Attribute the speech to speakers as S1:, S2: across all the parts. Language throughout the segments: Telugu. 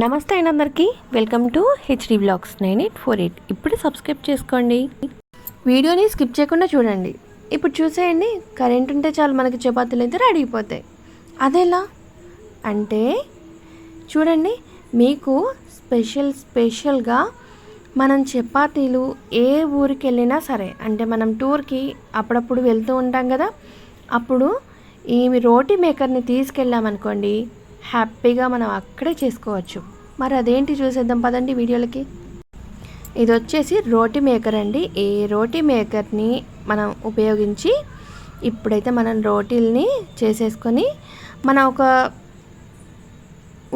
S1: నమస్తే అయిన అందరికీ. Welcome to HD blogs nine eight four eight. ఇప్పుడు సబ్స్క్రైబ్ చేసుకోండి. వీడియోని స్కిప్ చేయకుండా చూడండి. ఇప్పుడు చూసేయండి. కరెంట్ ఉంటే చాలు మనకి చపాతీలు అయితే రెడీ అయిపోతాయి. అదేలా? అంటే చూడండి మీకు స్పెషల్ స్పెషల్గా మనం చపాతీలు ఏ ఊరికి వెళ్ళినా సరే అంటే మనం టూర్కి అప్పుడప్పుడు వెళ్తూ ఉంటాం కదా అప్పుడు ఈ రోటీ మేకర్ని తీసుకెళ్ళామనుకోండి హ్యాపీగా మనం అక్కడే చేసుకోవచ్చు. మరి అదేంటి చూసేద్దాం పదండి వీడియోలకి. ఇది వచ్చేసి రోటీ మేకర్ అండి. ఈ రోటీ మేకర్ని మనం ఉపయోగించి ఇప్పుడైతే మనం రోటీల్ని చేసేసుకొని మనం ఒక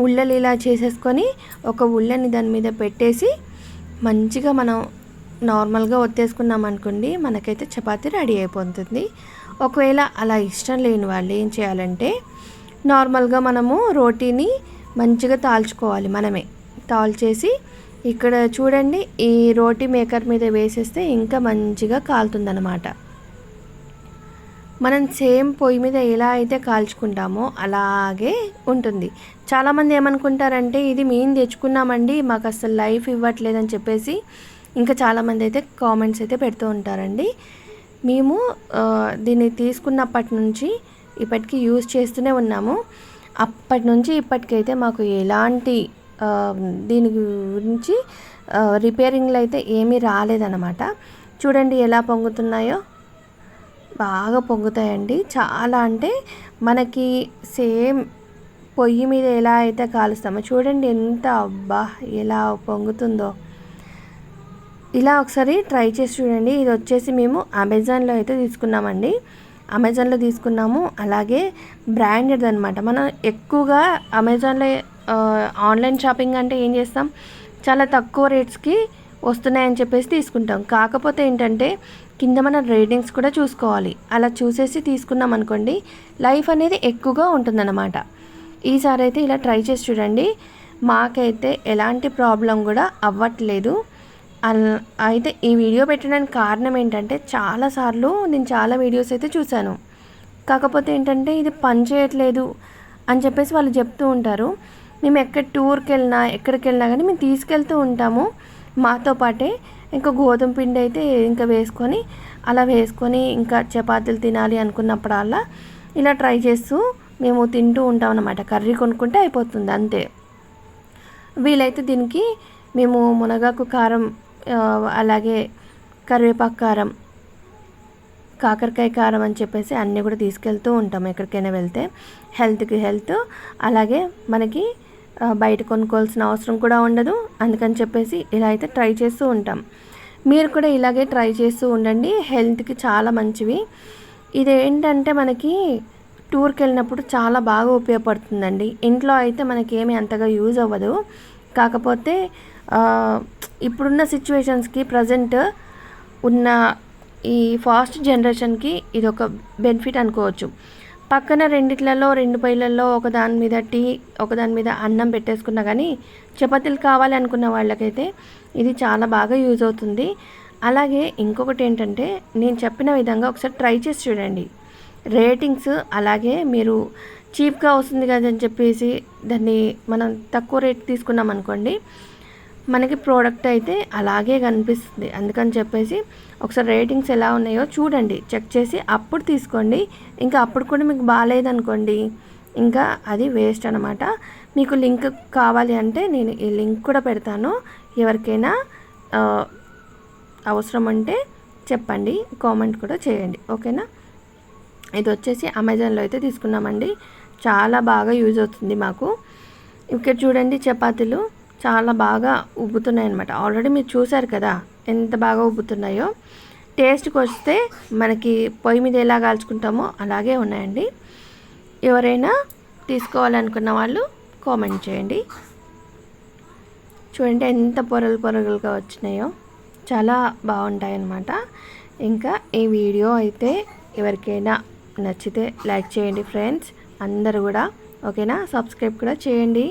S1: ఉళ్ళలు ఇలా చేసేసుకొని ఒక ఉళ్ళని దాని మీద పెట్టేసి మంచిగా మనం నార్మల్గా ఒత్తేసుకున్నాం అనుకోండి మనకైతే చపాతీ రెడీ అయిపోతుంది. ఒకవేళ అలా ఇష్టం లేని వాళ్ళు ఏం చేయాలంటే నార్మల్గా మనము రోటీని మంచిగా తాల్చుకోవాలి మనమే. తాల్చేసి ఇక్కడ చూడండి ఈ రోటీ మేకర్ మీద వేసేస్తే ఇంకా మంచిగా కాలుతుందనమాట మనం సేమ్ పొయ్యి మీద ఎలా అయితే కాల్చుకుంటామో అలాగే ఉంటుంది. చాలామంది ఏమనుకుంటారంటే ఇది మేము తెచ్చుకున్నామండి మాకు అసలు లైఫ్ ఇవ్వట్లేదని చెప్పేసి ఇంకా చాలామంది అయితే కామెంట్స్ అయితే పెడుతూ ఉంటారండి. మేము దీన్ని తీసుకున్నప్పటి నుంచి ఇప్పటికీ యూజ్ చేస్తూనే ఉన్నాము. అప్పటి నుంచి ఇప్పటికైతే మాకు ఎలాంటి దీని గురించి రిపేరింగ్లు అయితే ఏమీ రాలేదన్నమాట. చూడండి ఎలా పొంగుతున్నాయో. బాగా పొంగుతాయండి. చాలా అంటే మనకి సేమ్ పొయ్యి మీద ఎలా అయితే కాలుస్తామో చూడండి ఎంత అబ్బా ఎలా పొంగుతుందో. ఇలా ఒకసారి ట్రై చేసి చూడండి. ఇది వచ్చేసి మేము అమెజాన్లో అయితే తీసుకున్నామండి. అమెజాన్లో తీసుకున్నాము. అలాగే బ్రాండెడ్ అనమాట మనం ఎక్కువగా అమెజాన్లో ఆన్లైన్ షాపింగ్ అంటే ఏం చేస్తాం? చాలా తక్కువ రేట్స్కి వస్తున్నాయని చెప్పేసి తీసుకుంటాం. కాకపోతే ఏంటంటే కింద మన రేటింగ్స్ కూడా చూసుకోవాలి. అలా చూసేసి తీసుకున్నాం అనుకోండి లైఫ్ అనేది ఎక్కువగా ఉంటుందన్నమాట. ఈసారి అయితే ఇలా ట్రై చేసి చూడండి. మాకైతే ఎలాంటి ప్రాబ్లం కూడా అవ్వట్లేదు. అయితే ఈ వీడియో పెట్టడానికి కారణం ఏంటంటే చాలాసార్లు నేను చాలా వీడియోస్ అయితే చూశాను. కాకపోతే ఏంటంటే ఇది పని చేయట్లేదు అని చెప్పేసి వాళ్ళు చెప్తూ ఉంటారు. మేము ఎక్కడ టూర్కి వెళ్ళినా ఎక్కడికి వెళ్ళినా కానీ మేము తీసుకెళ్తూ ఉంటాము. మాతో పాటే ఇంకా గోధుమ పిండి అయితే ఇంకా వేసుకొని అలా వేసుకొని ఇంకా చపాతీలు తినాలి అనుకున్నప్పుడల్లా ఇలా ట్రై చేస్తూ మేము తింటూ ఉంటాం అన్నమాట. కర్రీ కొనుక్కుంటే అయిపోతుంది అంతే. వీలైతే దీనికి మేము మునగాకు కారం అలాగే కరివేపాకు కారం కాకరకాయ కారం అని చెప్పేసి అన్నీ కూడా తీసుకెళ్తూ ఉంటాం ఎక్కడికైనా వెళ్తే. హెల్త్కి హెల్త్. అలాగే మనకి బయట కొనుక్కోవాల్సిన అవసరం కూడా ఉండదు. అందుకని చెప్పేసి ఇలా అయితే ట్రై చేస్తూ ఉంటాం. మీరు కూడా ఇలాగే ట్రై చేస్తూ ఉండండి. హెల్త్కి చాలా మంచివి. ఇది ఏంటంటే మనకి టూర్కి వెళ్ళినప్పుడు చాలా బాగా ఉపయోగపడుతుందండి. ఇంట్లో అయితే మనకి అంతగా యూజ్ అవ్వదు. కాకపోతే ఇప్పుడున్న సిచ్యువేషన్స్కి ప్రజెంట్ ఉన్న ఈ ఫాస్ట్ జనరేషన్కి ఇది ఒక బెనిఫిట్ అనుకోవచ్చు. పక్కన రెండిట్లలో రెండు పొయ్యిలలో ఒక దాని మీద టీ ఒక దాని మీద అన్నం పెట్టేసుకున్నా కానీ చపాతీలు కావాలి అనుకున్న వాళ్ళకైతే ఇది చాలా బాగా యూజ్ అవుతుంది. అలాగే ఇంకొకటి ఏంటంటే నేను చెప్పిన విధంగా ఒకసారి ట్రై చేసి చూడండి. రేటింగ్స్ అలాగే మీరు చీప్గా వస్తుంది కదని చెప్పేసి దాన్ని మనం తక్కువ రేట్ తీసుకున్నాం అనుకోండి మనకి ప్రోడక్ట్ అయితే అలాగే కనిపిస్తుంది. అందుకని చెప్పేసి ఒకసారి రేటింగ్స్ ఎలా ఉన్నాయో చూడండి. చెక్ చేసి అప్పుడు తీసుకోండి. ఇంకా అప్పుడు కూడా మీకు బాగాలేదనుకోండి. ఇంకా అది వేస్ట్ అనమాట మీకు లింక్ కావాలి అంటే నేను ఈ లింక్ కూడా పెడతాను. ఎవరికైనా అవసరం ఉంటే చెప్పండి. కామెంట్ కూడా చేయండి. ఓకేనా? ఇది వచ్చేసి అమెజాన్లో అయితే తీసుకున్నామండి. చాలా బాగా యూజ్ అవుతుంది మాకు. ఇక్కడ చూడండి చపాతీలు. చాలా బాగా ఉబ్బుతున్నాయి అనమాట ఆల్రెడీ మీరు చూసారు కదా ఎంత బాగా ఉబ్బుతున్నాయో. టేస్ట్కి వస్తే మనకి పొయ్యి మీద ఎలా కాల్చుకుంటామో అలాగే ఉన్నాయండి. ఎవరైనా తీసుకోవాలనుకున్న వాళ్ళు కామెంట్ చేయండి. చూడండి ఎంత పొరలు పొరలుగా వచ్చినాయో. చాలా బాగుంటాయి అన్నమాట ఇంకా ఈ వీడియో అయితే ఎవరికైనా నచ్చితే లైక్ చేయండి ఫ్రెండ్స్. అందరు కూడా ఓకేనా? సబ్స్క్రైబ్ కూడా చేయండి.